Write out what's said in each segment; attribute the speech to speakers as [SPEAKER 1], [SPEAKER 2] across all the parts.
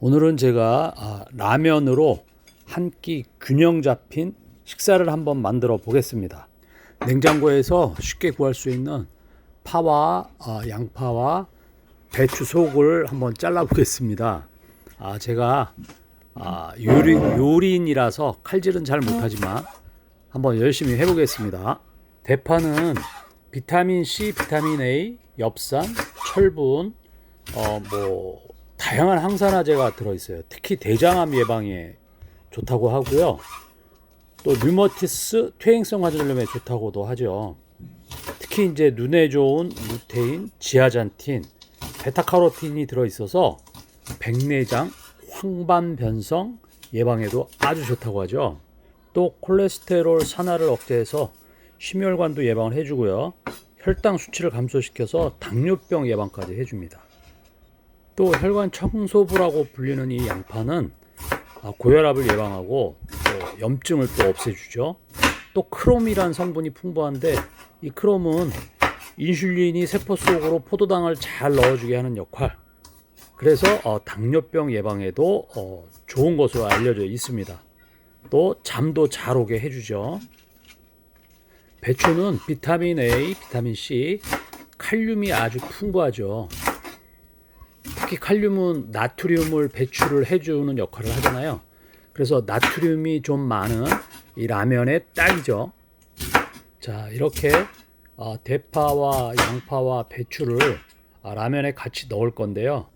[SPEAKER 1] 오늘은 제가 아, 라면으로 한 끼 균형 잡힌 식사를 한번 만들어 보겠습니다. 냉장고에서 쉽게 구할 수 있는 파와 아, 양파와 배추 속을 한번 잘라 보겠습니다. 아, 제가 아, 요리, 요리인이라서 칼질은 잘 못하지만 한번 열심히 해보겠습니다. 대파는 비타민 C, 비타민 A, 엽산, 철분, 어, 뭐 다양한 항산화제가 들어있어요. 특히 대장암 예방에 좋다고 하고요. 또 류머티스 퇴행성 관절염에 좋다고도 하죠. 특히 이제 눈에 좋은 루테인, 지아잔틴, 베타카로틴이 들어있어서 백내장, 황반변성 예방에도 아주 좋다고 하죠. 또 콜레스테롤 산화를 억제해서 심혈관도 예방을 해주고요. 혈당 수치를 감소시켜서 당뇨병 예방까지 해줍니다. 또 혈관 청소부라고 불리는 이 양파는 아, 고혈압을 예방하고 또 염증을 또 없애주죠. 또 크롬이란 성분이 풍부한데 이 크롬은 인슐린이 세포 속으로 포도당을 잘 넣어주게 하는 역할. 그래서 어, 당뇨병 예방에도 어, 좋은 것으로 알려져 있습니다. 또 잠도 잘 오게 해주죠. 배추는 비타민 A, 비타민 C, 칼륨이 아주 풍부하죠. 특히 칼륨은 나트륨을 배출을 해주는 역할을 하잖아요. 그래서 나트륨이 좀 많은 이 라면의 딱이죠. 자, 이렇게 어, 대파와 양파와 배추를 아, 라면에 같이 넣을 건데요.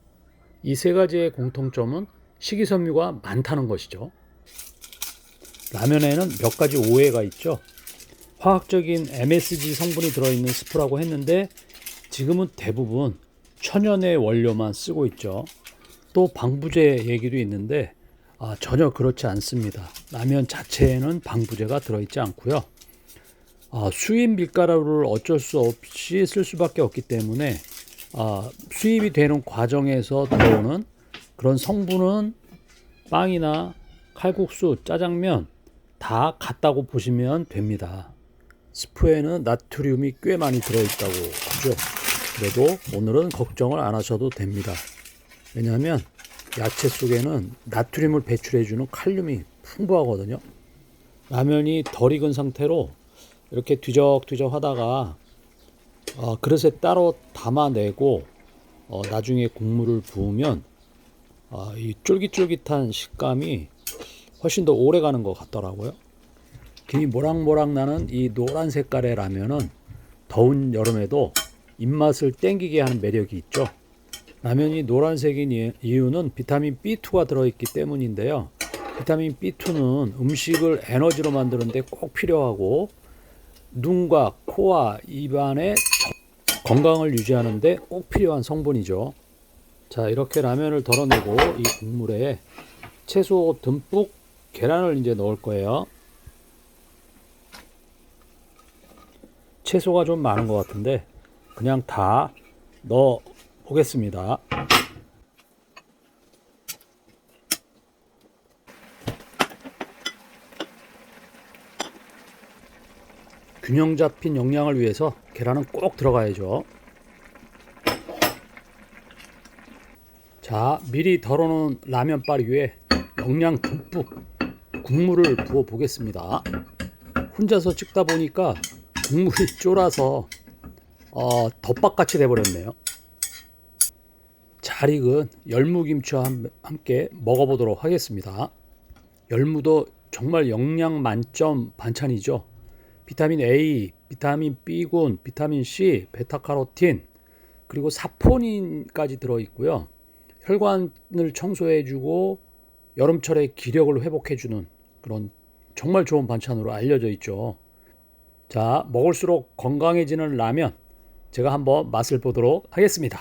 [SPEAKER 1] 이 세 가지의 공통점은 식이섬유가 많다는 것이죠. 라면에는 몇 가지 오해가 있죠. 화학적인 MSG 성분이 들어있는 스프라고 했는데 지금은 대부분 천연의 원료만 쓰고 있죠. 또 방부제 얘기도 있는데 아, 전혀 그렇지 않습니다. 라면 자체에는 방부제가 들어있지 않고요. 아, 수입 밀가루를 어쩔 수 없이 쓸 수밖에 없기 때문에 아, 수입이 되는 과정에서 들어오는 그런 성분은 빵이나 칼국수, 짜장면 다 같다고 보시면 됩니다. 스프에는 나트륨이 꽤 많이 들어있다고 하죠. 그래도 오늘은 걱정을 안 하셔도 됩니다. 왜냐하면 야채 속에는 나트륨을 배출해주는 칼륨이 풍부하거든요. 라면이 덜 익은 상태로 이렇게 뒤적뒤적 하다가 어, 그릇에 따로 담아내고 어, 나중에 국물을 부으면 어, 이 쫄깃쫄깃한 식감이 훨씬 더 오래 가는 것 같더라고요. 김이 모락모락 나는 이 노란 색깔의 라면은 더운 여름에도 입맛을 땡기게 하는 매력이 있죠. 라면이 노란색인 이유는 비타민 B2가 들어있기 때문인데요. 비타민 B2는 음식을 에너지로 만드는데 꼭 필요하고 눈과 코와 입안의 건강을 유지하는데 꼭 필요한 성분이죠. 자, 이렇게 라면을 덜어내고 이 국물에 채소 듬뿍 계란을 이제 넣을 거예요. 채소가 좀 많은 것 같은데 그냥 다 넣어 보겠습니다. 균형 잡힌 영양을 위해서 계란은 꼭 들어가야죠. 자, 미리 덜어놓은 라면바리 위에 영양 듬뿍 국물을 부어 보겠습니다. 혼자서 찍다 보니까 국물이 쫄아서 어, 덮밥같이 돼버렸네요. 잘 익은 열무김치와 함께 먹어보도록 하겠습니다. 열무도 정말 영양 만점 반찬이죠. 비타민 A, 비타민 B군, 비타민 C, 베타카로틴, 그리고 사포닌까지 들어있고요. 혈관을 청소해주고 여름철에 기력을 회복해주는 그런 정말 좋은 반찬으로 알려져 있죠. 자, 먹을수록 건강해지는 라면 제가 한번 맛을 보도록 하겠습니다.